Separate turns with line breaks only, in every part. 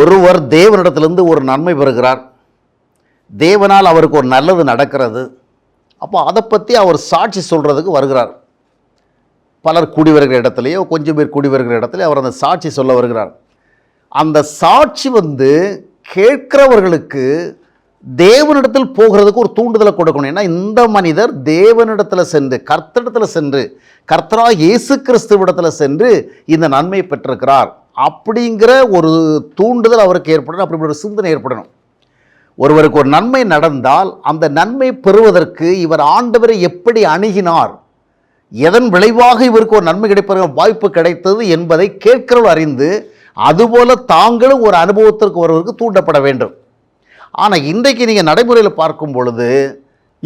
ஒருவர் தேவனிடத்திலிருந்து ஒரு நன்மை பெறுகிறார். தேவனால் அவருக்கு ஒரு நல்லது நடக்கிறது. அப்போ அதை பற்றி அவர் சாட்சி சொல்கிறதுக்கு வருகிறார். பலர் கூடி வருகிற இடத்துலையோ கொஞ்சம் பேர் கூடி வருகிற இடத்துல அவர் அந்த சாட்சி சொல்ல வருகிறார். அந்த சாட்சி வந்து கேட்கிறவர்களுக்கு தேவனிடத்தில் போகிறதுக்கு ஒரு தூண்டுதலை கொடுக்கணும். ஏன்னா இந்த மனிதர் தேவனிடத்தில் சென்று கர்த்தரிடத்தில் சென்று கர்த்தரா இயேசு கிறிஸ்துவிடத்தில் சென்று இந்த நன்மையை பெற்றிருக்கிறார். அப்படிங்கிற ஒரு தூண்டுதல் அவருக்கு ஏற்படணும் அப்படி ஒரு சிந்தனை ஏற்படணும். ஒருவருக்கு ஒரு நன்மை நடந்தால் அந்த நன்மை பெறுவதற்கு இவர் ஆண்டவரை எப்படி அணுகினார் எதன் விளைவாக இவருக்கு ஒரு நன்மை கிடைப்பதற்கு வாய்ப்பு கிடைத்தது என்பதை கேட்கிறவர் அறிந்து அதுபோல தாங்களும் ஒரு அனுபவத்திற்கு ஒருவருக்கு தூண்டப்பட வேண்டும். ஆனால் இன்றைக்கு நீங்கள் நடைமுறையில் பார்க்கும் பொழுது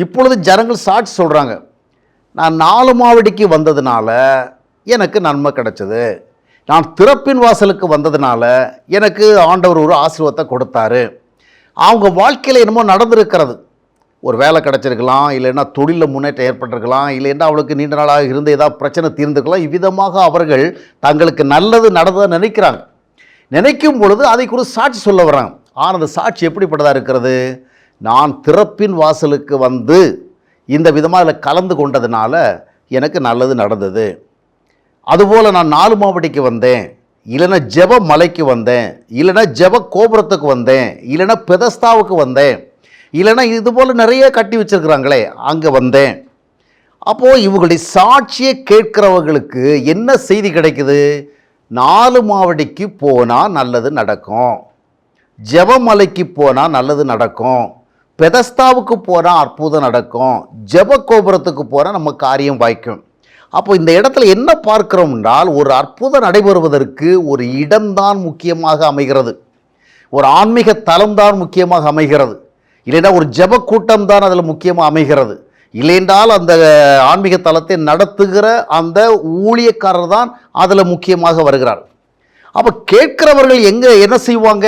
இப்பொழுது ஜனங்கள் சாட்சி சொல்கிறாங்க நான் நாலு மாவடிக்கு வந்ததுனால எனக்கு நன்மை கிடைச்சது. நான் திறப்பின் வாசலுக்கு வந்ததுனால எனக்கு ஆண்டவர் ஒரு ஆசீர்வாதத்தை கொடுத்தாரு. அவங்க வாழ்க்கையில் என்னமோ நடந்திருக்கிறது. ஒரு வேலை கிடச்சிருக்கலாம் இல்லைன்னா தொழிலில் முன்னேற்றம் ஏற்பட்டிருக்கலாம் இல்லைன்னா அவளுக்கு நீண்ட நாளாக இருந்த ஏதாவது பிரச்சனை தீர்ந்துக்கலாம் இவ்விதமாக அவர்கள் தங்களுக்கு நல்லது நடந்ததை நினைக்கிறாங்க. நினைக்கும் பொழுது அதை குறித்து சாட்சி சொல்ல வர்றாங்க. ஆனால் அந்த சாட்சி எப்படிப்பட்டதாக இருக்கிறது? நான் திறப்பின் வாசலுக்கு வந்து இந்த விதமாக அதில் கலந்து கொண்டதுனால எனக்கு நல்லது நடந்தது. அதுபோல் நான் நாலு மாவட்டிக்கு வந்தேன். இல்லைன்னா ஜெப மலைக்கு வந்தேன். இல்லைன்னா ஜெப கோபுரத்துக்கு வந்தேன். இல்லைன்னா பெதஸ்தாவுக்கு வந்தேன். இல்லைன்னா இது போல் நிறைய கட்டி வச்சிருக்கிறாங்களே அங்கே வந்தேன். அப்போது இவங்களுடைய சாட்சியை கேட்குறவங்களுக்கு என்ன செய்தி கிடைக்குது? நாலு மாவடிக்கு போனால் நல்லது நடக்கும். ஜெபமலைக்கு போனால் நல்லது நடக்கும். பெதஸ்தாவுக்கு போனால் அற்புதம் நடக்கும். ஜெப கோபுரத்துக்கு போனால் நம்ம காரியம் வாய்க்கும். அப்போ இந்த இடத்துல என்ன பார்க்கிறோம் என்றால் ஒரு அற்புதம் நடைபெறுவதற்கு ஒரு இடம்தான் முக்கியமாக அமைகிறது. ஒரு ஆன்மீக தலம்தான் முக்கியமாக அமைகிறது. இல்லைன்னா ஒரு ஜெப கூட்டம் தான் அதில் முக்கியமாக அமைகிறது. இல்லைன்றால் அந்த ஆன்மீக தலத்தை நடத்துகிற அந்த ஊழியக்காரர் தான் அதில் முக்கியமாக வருகிறார். அப்போ கேட்கிறவர்கள் எங்கே என்ன செய்வாங்க?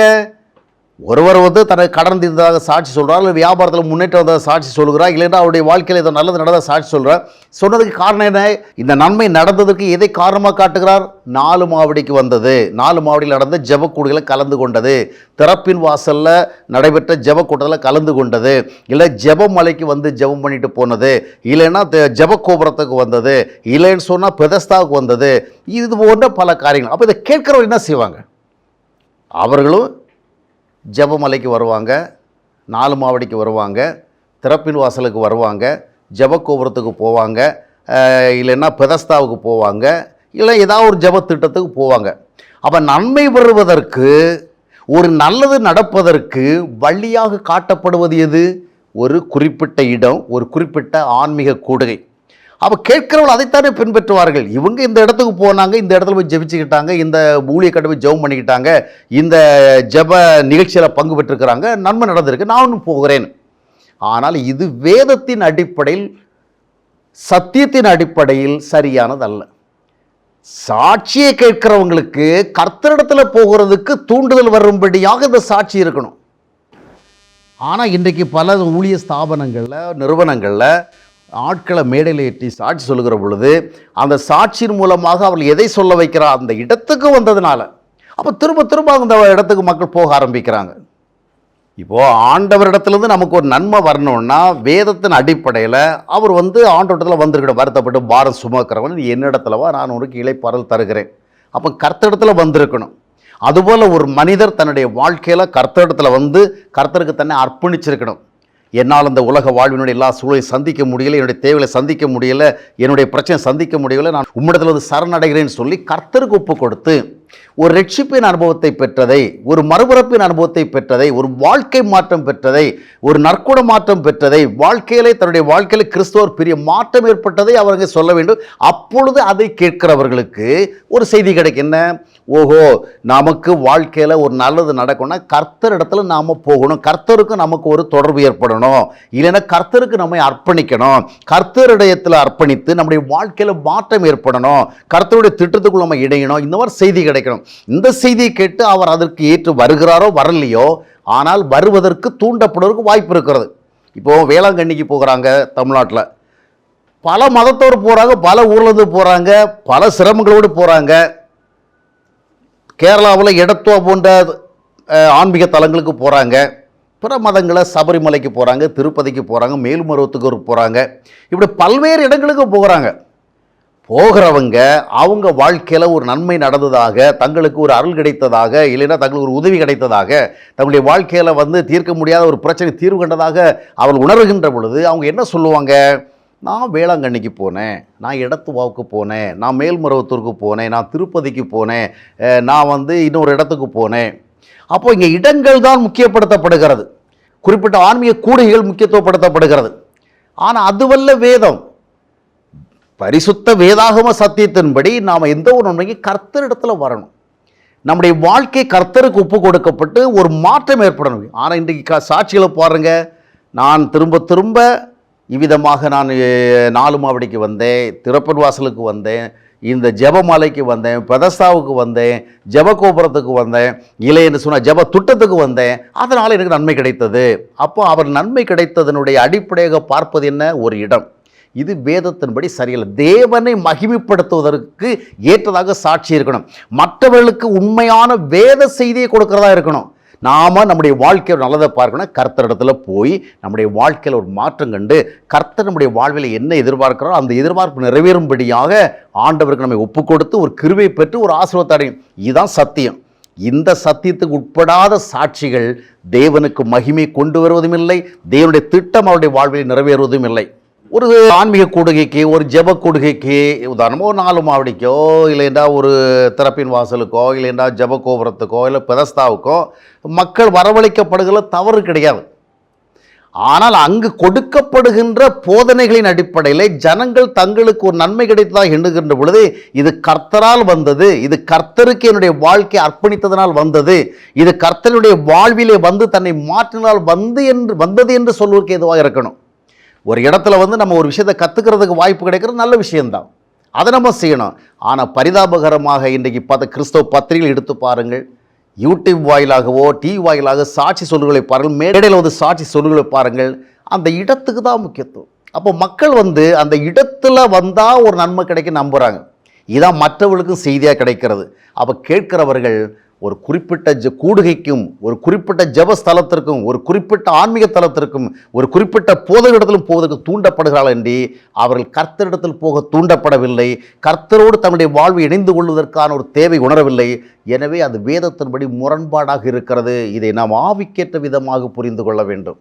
ஒருவர் வந்து தனக்கு கடன் தீர்ந்ததாக சாட்சி சொல்கிறார் இல்லை வியாபாரத்தில் முன்னேற்றம் வந்ததாக சாட்சி சொல்கிறார் இல்லைன்னா அவருடைய வாழ்க்கையில் ஏதோ நல்லது நடந்த சாட்சி சொல்கிறார் சொன்னதுக்கு காரணம் என்ன? இந்த நன்மை நடந்ததற்கு எதை காரணமாக காட்டுகிறார்? நாலு மாவடிக்கு வந்தது. நாலு மாவடியில் நடந்த ஜெபக்கூடுகளை கலந்து கொண்டது. திறப்பின் வாசலில் நடைபெற்ற ஜெப கூட்டத்தில் கலந்து கொண்டது. இல்லை ஜெபமலைக்கு வந்து ஜெபம் பண்ணிட்டு போனது. இல்லைன்னா த- கோபுரத்துக்கு வந்தது. இல்லைன்னு சொன்னால் பெதஸ்தாவுக்கு வந்தது. இது போன்ற பல காரியங்கள். அப்போ இதை கேட்குறவங்க என்ன செய்வாங்க? அவர்களும் ஜெபமலைக்கு வருவாங்க நாலு மாவடிக்கு வருவாங்க திறப்பின் வாசலுக்கு வருவாங்க ஜெப கோபுரத்துக்கு போவாங்க இல்லைன்னா பெதஸ்தாவுக்கு போவாங்க இல்லை ஏதாவது ஒரு ஜப திட்டத்துக்கு போவாங்க. அப்போ நன்மை பெறுவதற்கு ஒரு நல்லது நடப்பதற்கு வழியாக காட்டப்படுவது எது? ஒரு குறிப்பிட்ட இடம் ஒரு குறிப்பிட்ட ஆன்மீக கூடுகை. அப்போ கேட்கிறவர்கள் அதைத்தானே பின்பற்றுவார்கள். இவங்க இந்த இடத்துக்கு போனாங்க இந்த இடத்துல போய் ஜெபிச்சுக்கிட்டாங்க இந்த மூலியை கட்டு போய் ஜெபம் பண்ணிக்கிட்டாங்க இந்த ஜெப நிகழ்ச்சியில் பங்கு பெற்றிருக்கிறாங்க நன்மை நடந்திருக்கு நானும் போகிறேன். ஆனால் இது வேதத்தின் அடிப்படையில் சத்தியத்தின் அடிப்படையில் சரியானதல்ல. சாட்சியை கேட்கிறவங்களுக்கு கர்த்தரிடத்தில் போகிறதுக்கு தூண்டுதல் வரும்படியாக இந்த சாட்சி இருக்கணும். ஆனால் இன்றைக்கு பல ஊழிய ஸ்தாபனங்களில் நிறுவனங்களில் ஆட்களை மேடையில் ஏற்றி சாட்சி சொல்லுகிற பொழுது அந்த சாட்சியின் மூலமாக அவர்கள் எதை சொல்ல வைக்கிறார் அந்த இடத்துக்கு வந்ததுனால. அப்போ திரும்ப திரும்ப அந்த இடத்துக்கு மக்கள் போக ஆரம்பிக்கிறாங்க. இப்போது ஆண்டவரிடத்துலேருந்து நமக்கு ஒரு நன்மை வரணும்னா வேதத்தின் அடிப்படையில் அவர் வந்து ஆண்டவரத்தில் வந்திருக்கிற வருத்தப்பட்டு பாரம் சுமக்கிறவன் நீ என்னிடத்துலவா நான் உனக்கு இலைப்பாறல் தருகிறேன். அப்போ கர்த்தடத்தில் வந்திருக்கணும். அதுபோல் ஒரு மனிதர் தன்னுடைய வாழ்க்கையில் கர்த்தடத்தில் வந்து கர்த்தருக்கு தன்னை அர்ப்பணிச்சிருக்கணும். என்னால் அந்த உலக வாழ்வினுடைய எல்லா சூழலையும் சந்திக்க முடியல என்னுடைய தேவைகளை சந்திக்க முடியலை என்னுடைய பிரச்சனை சந்திக்க முடியல. நான் உம்மிடத்தில் வந்து சரணடைகிறேன்னு சொல்லி கர்த்தருக்கு ஒப்பு கொடுத்து ஒரு ரட்சிப்பின் அனுபவத்தை பெற்றதை ஒரு மறுபிறப்பின் அனுபவத்தை பெற்றதை ஒரு வாழ்க்கை மாற்றம் பெற்றதை ஒரு நற்குண மாற்றம் பெற்றதை வாழ்க்கையிலே தன்னுடைய வாழ்க்கையில் கிறிஸ்தவர் பெரிய மாற்றம் ஏற்பட்டதை அவர்கள் சொல்ல வேண்டும். அப்பொழுது அதை கேட்கிறவர்களுக்கு ஒரு செய்தி கிடைக்கும். என்ன? ஓஹோ நமக்கு வாழ்க்கையில் ஒரு நல்லது நடக்கணும்னா கர்த்தர் இடத்துல நாம் போகணும். கர்த்தருக்கு நமக்கு ஒரு தொடர்பு ஏற்படணும். இல்லைன்னா கர்த்தருக்கு நம்மை அர்ப்பணிக்கணும். கர்த்தரிடத்தில் அர்ப்பணித்து நம்முடைய வாழ்க்கையில் மாற்றம் ஏற்படணும். கர்த்தருடைய திட்டத்துக்குள்ள நம்ம இணையணும். இந்த மாதிரி செய்தி கிடைக்கணும் இந்த செய்தியை கேட்டு அவர் அதற்கு ஏற்று வருகிறாரோ வரலையோ ஆனால் வருவதற்கு தூண்டப்படுவதற்கு வாய்ப்பு இருக்கிறது. இப்போது வேளாங்கண்ணிக்கு போகிறாங்க தமிழ்நாட்டில். பல மதத்தோடு போகிறாங்க பல ஊர்லேருந்து போகிறாங்க பல சிரமங்களோடு போகிறாங்க கேரளாவில் எடத்துவா போன்ற ஆன்மீக தலங்களுக்கு போகிறாங்க பிற மதங்களை சபரிமலைக்கு போகிறாங்க திருப்பதிக்கு போகிறாங்க மேல்மருவத்துக்கு போகிறாங்க இப்படி பல்வேறு இடங்களுக்கு போகிறாங்க. போகிறவங்க அவங்க வாழ்க்கையில் ஒரு நன்மை நடந்ததாக தங்களுக்கு ஒரு அருள் கிடைத்ததாக இல்லைன்னா தங்களுக்கு ஒரு உதவி கிடைத்ததாக தங்களுடைய வாழ்க்கையில் வந்து தீர்க்க முடியாத ஒரு பிரச்சனை தீர்வு கண்டதாக அவர்கள் உணர்கின்ற பொழுது அவங்க என்ன சொல்லுவாங்க? நான் வேளாங்கண்ணிக்கு போனேன் நான் இடத்துவாவுக்கு போனேன் நான் மேல்மருவத்தூருக்கு போனேன் நான் திருப்பதிக்கு போனேன் நான் வந்து இன்னொரு இடத்துக்கு போனேன். அப்போ இங்கே இடங்கள் தான் முக்கியப்படுத்தப்படுகிறது. குறிப்பிட்ட ஆன்மீக கூடைகள் முக்கியத்துவப்படுத்தப்படுகிறது. ஆனால் அதுவல்ல வேதம். பரிசுத்த வேதாகம சத்தியத்தின்படி நாம் எந்த ஒரு உண்மைக்கு கர்த்தரிடத்துல வரணும். நம்முடைய வாழ்க்கை கர்த்தருக்கு ஒப்பு கொடுக்கப்பட்டு ஒரு மாற்றம் ஏற்படணும். ஆனால் இன்றைக்கு சாட்சிகளை பாருங்க. நான் திரும்ப திரும்ப இவ்விதமாக நான் நாலு மாவடிக்கு வந்தேன் திறப்பன் வாசலுக்கு வந்தேன் இந்த ஜபமாலைக்கு வந்தேன் பெதஸ்தாவுக்கு வந்தேன் ஜெபகோபுரத்துக்கு வந்தேன் இல்லை என்று சொன்னால் ஜப துட்டத்துக்கு வந்தேன் அதனால் எனக்கு நன்மை கிடைத்தது. அப்போ அவர் நன்மை கிடைத்ததனுடைய அடிப்படையாக பார்ப்பது என்ன? ஒரு இடம். இது வேதத்தின்படி சரியில்லை. தேவனை மகிமைப்படுத்துவதற்கு ஏற்றதாக சாட்சி இருக்கணும். மற்றவர்களுக்கு உண்மையான வேத செய்தியை கொடுக்கறதா இருக்கணும். நாம நம்முடைய வாழ்க்கையில் நல்லதை பார்க்கணும் கர்த்தரிடத்துல போய் நம்முடைய வாழ்க்கையில் ஒரு மாற்றம் கண்டு கர்த்தர் நம்முடைய வாழ்வில் என்ன எதிர்பார்க்கிறோம் அந்த எதிர்பார்ப்பு நிறைவேறும்படியாக ஆண்டவருக்கு நம்மை ஒப்பு கொடுத்து ஒரு கிருவை பெற்று ஒரு ஆசீர்வாதத்தை அடையும். இதுதான் சத்தியம். இந்த சத்தியத்துக்கு உட்படாத சாட்சிகள் தேவனுக்கு மகிமை கொண்டு வருவதும் இல்லை தேவனுடைய திட்டம் அவருடைய வாழ்வில் நிறைவேறுவதும் இல்லை ஒரு ஆன்மீக கூடுகைக்கு ஒரு ஜெப கூடுகைக்கு உதாரணமாக ஒரு நாலு மாவடிக்கோ இல்லைண்டா ஒரு திறப்பின் வாசலுக்கோ இல்லைண்டா ஜெப கோபுரத்துக்கோ இல்லை பெதஸ்தாவுக்கோ மக்கள் வரவழைக்கப்படுகிற தவறு கிடையாது. ஆனால் அங்கு கொடுக்கப்படுகின்ற போதனைகளின் அடிப்படையில் ஜனங்கள் தங்களுக்கு ஒரு நன்மை கிடைத்ததாக எண்ணுகின்ற பொழுது இது கர்த்தரால் வந்தது இது கர்த்தருக்கு என்னுடைய வாழ்க்கை அர்ப்பணித்ததனால் வந்தது இது கர்த்தருடைய வாழ்விலே வந்து தன்னை மாற்றினால் வந்து என்று வந்தது என்று சொல்வதற்கு எதுவாக இருக்கணும். ஒரு இடத்துல வந்து நம்ம ஒரு விஷயத்தை கற்றுக்கிறதுக்கு வாய்ப்பு கிடைக்கிறது நல்ல விஷயந்தான் அதை நம்ம செய்யணும். ஆனால் பரிதாபகரமாக இன்றைக்கு பார்த்த கிறிஸ்தவ பத்திரிகைகள் எடுத்து பாருங்கள். யூடியூப் வாயிலாகவோ டிவி வாயிலாக சாட்சி சொல்லுகளை பாருங்கள். மேடையில் வந்து சாட்சி சொல்லுகளை பாருங்கள். அந்த இடத்துக்கு தான் முக்கியத்துவம். அப்போ மக்கள் வந்து அந்த இடத்துல வந்தால் ஒரு நன்மை கிடைக்க நம்புகிறாங்க இதான் மற்றவர்களுக்கும் செய்தியாக கிடைக்கிறது. அப்போ கேட்கிறவர்கள் ஒரு குறிப்பிட்ட ஜ கூடுகைக்கும் ஒரு குறிப்பிட்ட ஜபஸ்தலத்திற்கும் ஒரு குறிப்பிட்ட ஆன்மீக தலத்திற்கும் ஒரு குறிப்பிட்ட போதகரிடத்திலும் போவதற்கு தூண்டப்படுகிறார்கள் என்று அவர்கள் கர்த்தரிடத்தில் போக தூண்டப்படவில்லை. கர்த்தரோடு தன்னுடைய வாழ்வை இணைந்து கொள்வதற்கான ஒரு தேவை உணரவில்லை. எனவே அது வேதத்தின்படி முரண்பாடாக இருக்கிறது. இதை நாம் ஆவிக்கேற்ற விதமாக புரிந்து கொள்ள வேண்டும்.